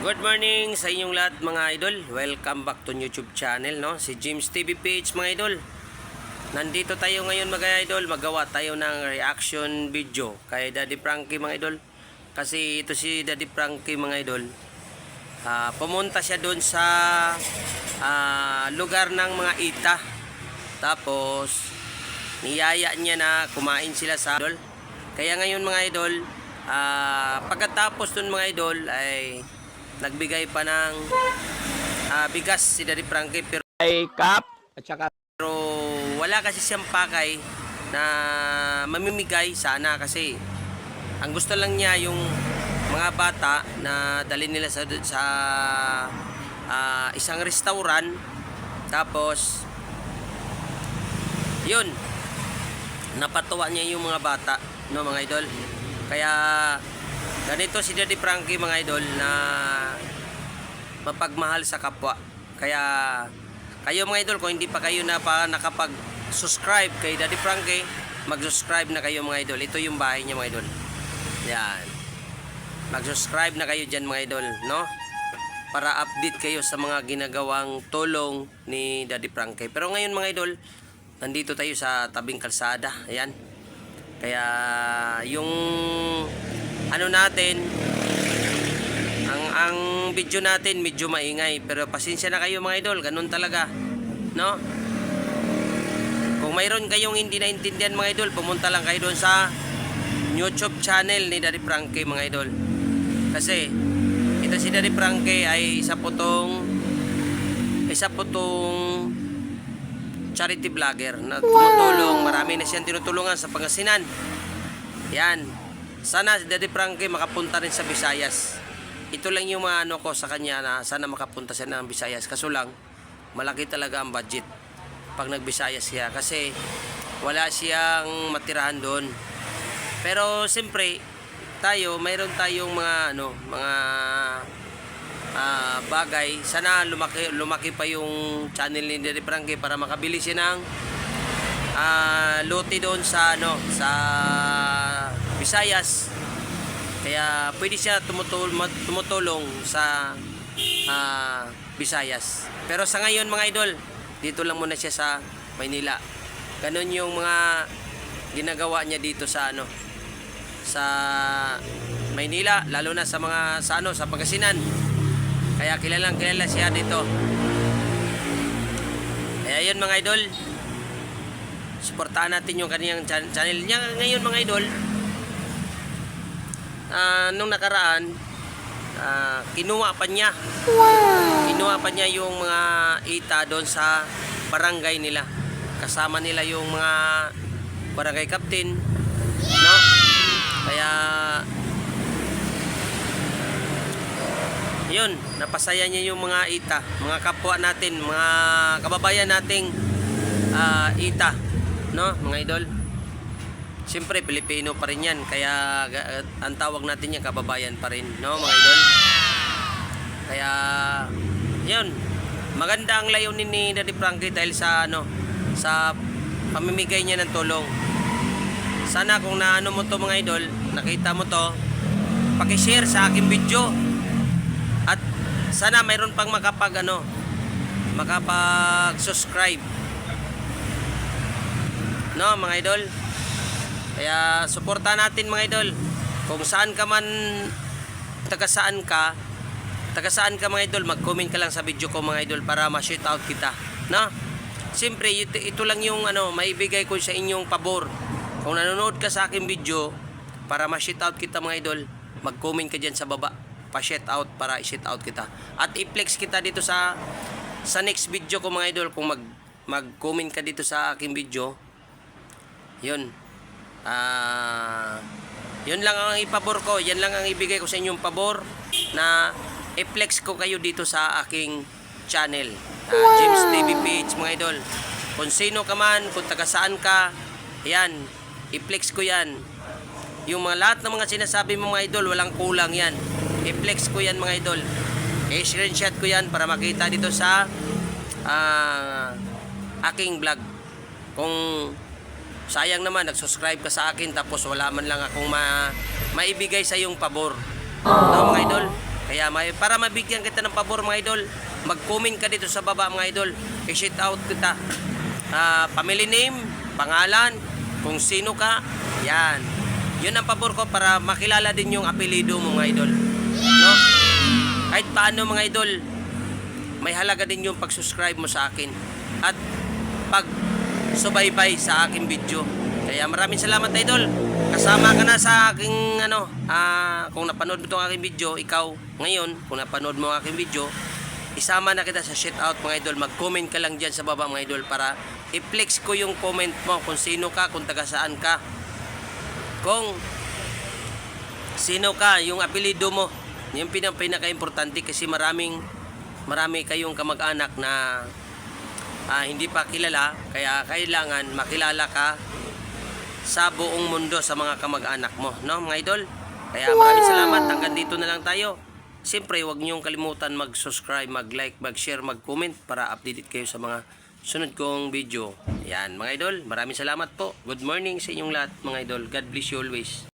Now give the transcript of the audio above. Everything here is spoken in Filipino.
Good morning sa inyong lahat mga idol. Welcome back to YouTube channel no. Si James TV Page mga idol. Nandito tayo ngayon mga idol. Magawa tayo ng reaction video kay Daddy Frankie mga idol. Kasi ito si Daddy Frankie mga idol. Ah, pumunta siya doon sa ah, lugar ng mga ita. Tapos niyaya niya na kumain sila sa idol. Kaya ngayon mga idol, ah, pagkatapos dun mga idol ay nagbigay pa ng ah, bigas si Daddy Frankie pero, ay cup at saka pero wala kasi siyang pakay na mamimigay sana kasi ang gusto lang niya yung mga bata na dali nila sa sa ah, isang restaurant. Tapos yun napatuwa niya yung mga bata no mga idol? Kaya ganito si Daddy Frankie mga idol na mapagmahal sa kapwa. Kaya kayo mga idol kung hindi pa kayo na pa nakapag subscribe kay Daddy Frankie mag-subscribe na kayo mga idol. Ito yung bahay niya mga idol. Yan. Mag-subscribe na kayo dyan mga idol no? Para update kayo sa mga ginagawang tulong ni Daddy Frankie. Pero ngayon mga idol nandito tayo sa tabing kalsada. Ayan. Kaya yung ano natin ang ang video natin medyo maingay pero pasensya na kayo mga idol ganun talaga no kung mayroon kayong hindi naintindihan mga idol pumunta lang kayo doon sa YouTube channel ni Daddy Frankie mga idol kasi ito si Daddy Frankie ay isa po tong isa po tong charity vlogger na tumutulong. Marami na siyang tinutulungan sa Pangasinan. Yan. Sana si Daddy Frankie makapunta rin sa Visayas. Ito lang yung mga ano ko sa kanya na sana makapunta siya ng Visayas. Kaso lang, malaki talaga ang budget pag nag-Visayas siya. Kasi wala siyang matirahan doon. Pero siyempre, tayo, mayroon tayong mga ano, mga ah, bagay. Sana lumaki, lumaki pa yung channel ni Daddy Frankie para makabili siya ng ah, lote doon sa ano sa Visayas. Kaya pwede siya tumutulong, tumutulong sa ah, Visayas. Pero sa ngayon mga idol, dito lang muna siya sa Maynila. Ganon yung mga ginagawa niya dito sa ano sa Maynila, lalo na sa mga sa ano sa Pangasinan. Kaya kilalang kilala siya dito. Kaya yun mga idol. Suportahan natin yung kaniyang chan- channel niya ngayon mga idol. Ah, nung nakaraan, ah, kinuha pa niya. Kinuha pa niya yung mga ita doon sa barangay nila. Kasama nila yung mga barangay captain. No? Kaya yun, napasaya niya yung mga ita, mga kapwa natin, mga kababayan nating ah, ita, no, mga idol. Siyempre, Pilipino pa rin yan, kaya ga- ang tawag natin yan, kababayan pa rin, no, mga idol. Kaya, yun, maganda ang layunin ni Daddy Frankie dahil sa, ano, sa pamimigay niya ng tulong. Sana kung naano mo to mga idol, nakita mo to, paki-share sa aking video. At sana mayroon pang makapag ano, makapag-subscribe. No, mga idol. Kaya suporta natin mga idol. Kung saan ka man taga saan ka, taga saan ka mga idol, mag-comment ka lang sa video ko mga idol para ma-shout out kita. No? Siyempre, ito, ito lang yung ano, maibigay ko sa inyong pabor. Kung nanonood ka sa aking video, para ma-shout out kita mga idol, mag-comment ka dyan sa baba. Pa-shout out para i-shout out kita. At i-flex kita dito sa sa next video ko mga idol kung mag mag-comment ka dito sa aking video. Yun. Ah, yun lang ang ipabor ko. Yan lang ang ibigay ko sa inyong pabor na i-flex ko kayo dito sa aking channel. Ah, James TV page mga idol. Kung sino ka man, kung taga saan ka, yan, i-flex ko yan. Yung mga lahat ng mga sinasabi mo mga idol, walang kulang yan. I-flex ko yan mga idol. I-screenshot ko yan para makita dito sa ah, aking vlog. Kung sayang naman, nag-subscribe ka sa akin tapos wala man lang akong ma maibigay sa iyong pabor. No, mga idol? Kaya may, para mabigyan kita ng pabor mga idol, mag-comment ka dito sa baba mga idol. I-shout out kita. Ah, family name, pangalan, kung sino ka, yan. Yun ang pabor ko para makilala din yung apelido mo mga idol. No? Kahit paano mga idol, may halaga din yung pag-subscribe mo sa akin. At pag subaybay sa aking video. Kaya maraming salamat idol. Kasama ka na sa aking ano, ah, kung napanood mo itong aking video, ikaw ngayon, kung napanood mo ang aking video, isama na kita sa shoutout mga idol. Mag-comment ka lang dyan sa baba mga idol para i-flex ko yung comment mo kung sino ka, kung taga saan ka. Kung sino ka, yung apelido mo. Yung pinaka-importante kasi maraming marami kayong kamag-anak na ah, hindi pa kilala kaya kailangan makilala ka sa buong mundo sa mga kamag-anak mo, no mga idol? Kaya maraming salamat, hanggang dito na lang tayo. Siyempre, huwag niyong kalimutan mag-subscribe, mag-like, mag-share, mag-comment para updated kayo sa mga sunod kong video. Yan, mga idol, maraming salamat po. Good morning sa inyong lahat, mga idol. God bless you always.